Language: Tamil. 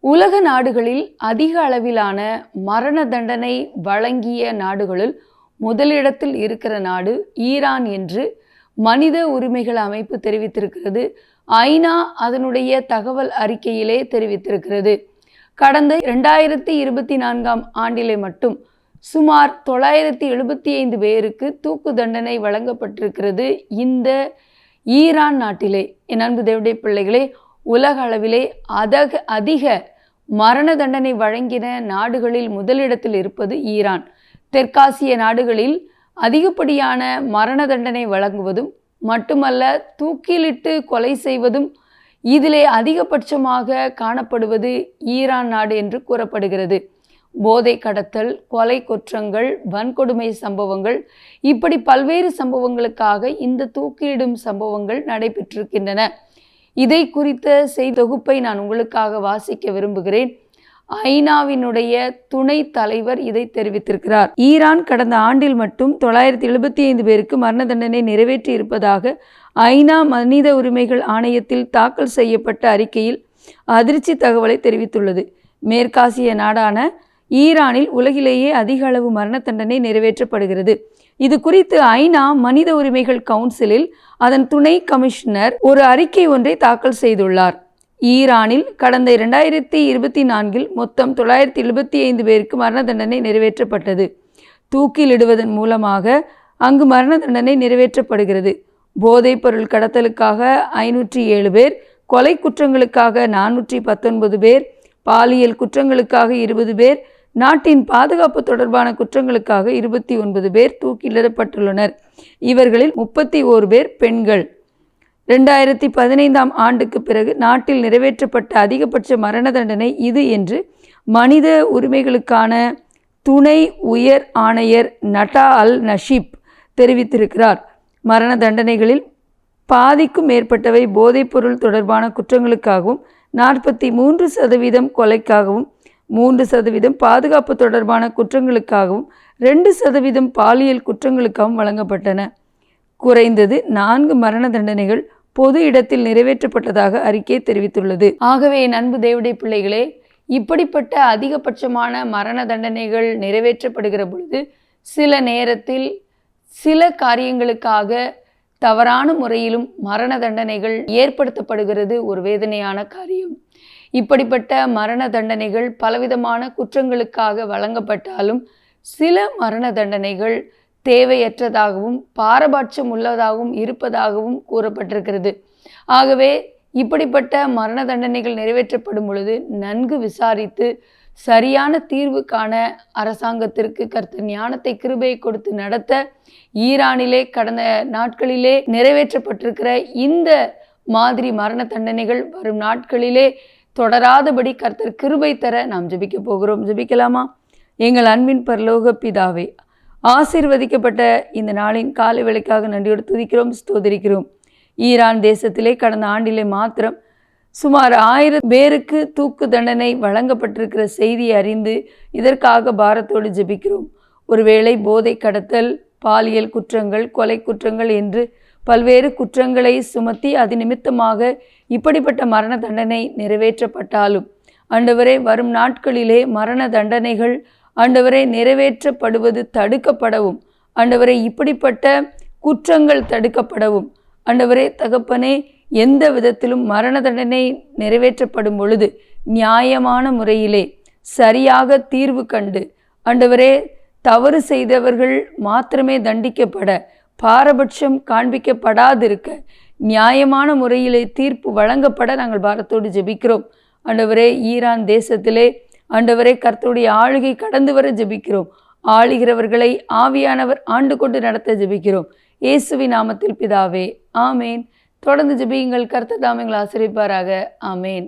உலக நாடுகளில் அதிக அளவிலான மரண தண்டனை வழங்கிய நாடுகளில் முதலிடத்தில் இருக்கிற நாடு ஈரான் என்று மனித உரிமைகள் அமைப்பு தெரிவித்திருக்கிறது. ஐநா அதனுடைய தகவல் அறிக்கையிலே தெரிவித்திருக்கிறது. கடந்த இரண்டாயிரத்தி இருபத்தி நான்காம் ஆண்டிலே மட்டும் சுமார் தொள்ளாயிரத்தி எழுபத்தி ஐந்து பேருக்கு தூக்கு தண்டனை வழங்கப்பட்டிருக்கிறது இந்த ஈரான் நாட்டிலே. என் அன்பு தேவடைய பிள்ளைகளே உலக அளவிலே அதக அதிக மரண தண்டனை வழங்கின நாடுகளில் முதலிடத்தில் இருப்பது ஈரான். தெற்காசிய நாடுகளில் அதிகப்படியான மரண தண்டனை வழங்குவதும் மட்டுமல்ல தூக்கிலிட்டு கொலை செய்வதும் இதிலே அதிகபட்சமாக காணப்படுவது ஈரான் நாடு என்று கூறப்படுகிறது. போதை கடத்தல் கொலை குற்றங்கள் வன்கொடுமை சம்பவங்கள் இப்படி பல்வேறு சம்பவங்களுக்காக இந்த தூக்கிலிடும் சம்பவங்கள் நடைபெற்றிருக்கின்றன. இதை குறித்த செய்தொகுப்பை நான் உங்களுக்காக வாசிக்க விரும்புகிறேன். ஐநாவினுடைய துணை தலைவர் இதை தெரிவித்திருக்கிறார். ஈரான் கடந்த ஆண்டில் மட்டும் தொள்ளாயிரத்தி எழுபத்தி ஐந்து பேருக்கு மரண தண்டனை நிறைவேற்றி இருப்பதாக ஐநா மனித உரிமைகள் ஆணையத்தில் தாக்கல் செய்யப்பட்ட அறிக்கையில் அதிர்ச்சி தகவலை தெரிவித்துள்ளது. மேற்காசிய நாடான ஈரானில் உலகிலேயே அதிக அளவு மரண தண்டனை நிறைவேற்றப்படுகிறது. இது குறித்து ஐநா மனித உரிமைகள் கவுன்சிலில் அதன் துணை கமிஷனர் ஒரு அறிக்கை ஒன்றை தாக்கல் செய்துள்ளார். ஈரானில் கடந்த இரண்டாயிரத்தி இருபத்தி நான்கில் மொத்தம் தொள்ளாயிரத்தி எழுபத்தி ஐந்து பேருக்கு மரண தண்டனை நிறைவேற்றப்பட்டது. தூக்கிலிடுவதன் மூலமாக அங்கு மரண தண்டனை நிறைவேற்றப்படுகிறது. போதைப் பொருள் கடத்தலுக்காக ஐநூற்றி ஏழு பேர் கொலை குற்றங்களுக்காக நானூற்றி பத்தொன்பது பேர் பாலியல் குற்றங்களுக்காக இருபது பேர் நாட்டின் பாதுகாப்பு தொடர்பான குற்றங்களுக்காக இருபத்தி ஒன்பது பேர் தூக்கிலிடப்பட்டுள்ளனர். இவர்களில் முப்பத்தி ஓரு பேர் பெண்கள். ரெண்டாயிரத்தி பதினைந்தாம் ஆண்டுக்கு பிறகு நாட்டில் நிறைவேற்றப்பட்ட அதிகபட்ச மரண தண்டனை இது என்று மனித உரிமைகளுக்கான துணை உயர் ஆணையர் நட்டா அல் நஷீப் தெரிவித்திருக்கிறார். மரண தண்டனைகளில் பாதிக்கும் மேற்பட்டவை போதைப்பொருள் தொடர்பான குற்றங்களுக்காகவும் நாற்பத்தி மூன்று சதவீதம் கொலைக்காகவும் மூன்று சதவீதம் பாதுகாப்பு தொடர்பான குற்றங்களுக்காகவும் ரெண்டு சதவீதம் பாலியல் குற்றங்களுக்காகவும் வழங்கப்பட்டன. குறைந்தது நான்கு மரண தண்டனைகள் பொது இடத்தில் நிறைவேற்றப்பட்டதாக அறிக்கை தெரிவித்துள்ளது. ஆகவே என் அன்பு தேவடைய பிள்ளைகளே இப்படிப்பட்ட அதிகபட்சமான மரண தண்டனைகள் நிறைவேற்றப்படுகிற பொழுது சில நேரத்தில் சில காரியங்களுக்காக தவறான முறையிலும் மரண தண்டனைகள் ஏற்படுத்தப்படுகிறது ஒரு வேதனையான காரியம். இப்படிப்பட்ட மரண தண்டனைகள் பலவிதமான குற்றங்களுக்காக வழங்கப்பட்டாலும் சில மரண தண்டனைகள் தேவையற்றதாகவும் பாரபட்சம் உள்ளதாகவும் இருப்பதாகவும் கூறப்பட்டிருக்கிறது. ஆகவே இப்படிப்பட்ட மரண தண்டனைகள் நிறைவேற்றப்படும் பொழுது நன்கு விசாரித்து சரியான தீர்வு காண அரசாங்கத்திற்கு கர்த்தர் ஞானத்தை கிருபையை கொடுத்து நடத்த ஈரானிலே கடந்த நாட்களிலே நிறைவேற்றப்பட்டிருக்கிற இந்த மாதிரி மரண தண்டனைகள் வரும் நாட்களிலே தொடராதபடி கர்த்தர் கிருபை தர நாம் ஜெபிக்க போகிறோம். ஜெபிக்கலாமா? எங்கள் அன்பின் பரலோக பிதாவே ஆசீர்வதிக்கப்பட்ட இந்த நாளின் காலை வேலைக்காக நன்றியோடு துதிக்கிறோம் ஸ்தோதரிக்கிறோம் ஈரான் தேசத்திலே கடந்த ஆண்டிலே மாத்திரம் சுமார் ஆயிரம் பேருக்கு தூக்கு தண்டனை வழங்கப்பட்டிருக்கிற செய்தியை அறிந்து இதற்காக பாரத்தோடு ஜெபிக்கிறோம். ஒருவேளை போதை கடத்தல் பாலியல் குற்றங்கள் கொலை குற்றங்கள் என்று பல்வேறு குற்றங்களை சுமத்தி அது நிமித்தமாக இப்படிப்பட்ட மரண தண்டனை நிறைவேற்றப்பட்டாலும் ஆண்டவரே வரும் நாட்களிலே மரண தண்டனைகள் ஆண்டவரை நிறைவேற்றப்படுவது தடுக்கப்படவும் ஆண்டவரை இப்படிப்பட்ட குற்றங்கள் தடுக்கப்படவும் ஆண்டவரே தகப்பனே எந்த விதத்திலும் மரண தண்டனை நிறைவேற்றப்படும் பொழுது நியாயமான முறையிலே சரியாக தீர்வு கண்டு ஆண்டவரே தவறு செய்தவர்கள் மாத்திரமே தண்டிக்கப்பட பாரபட்சம் காண்பிக்கப்படாதிருக்க நியாயமான முறையிலே தீர்ப்பு வழங்கப்பட நாங்கள் பாரத்தோடு ஜெபிக்கிறோம். ஆண்டவரே ஈரான் தேசத்திலே ஆண்டவரே கர்த்தருடைய ஆளுகை கடந்து வர ஜெபிக்கிறோம். ஆளுகிறவர்களை ஆவியானவர் ஆண்டு கொண்டு நடத்த ஜெபிக்கிறோம். இயேசுவி நாமத்தில் பிதாவே ஆமேன். தொடர்ந்து ஜெபியுங்கள் கர்த்த தாமங்களை ஆசிரிப்பாராக ஆமேன்.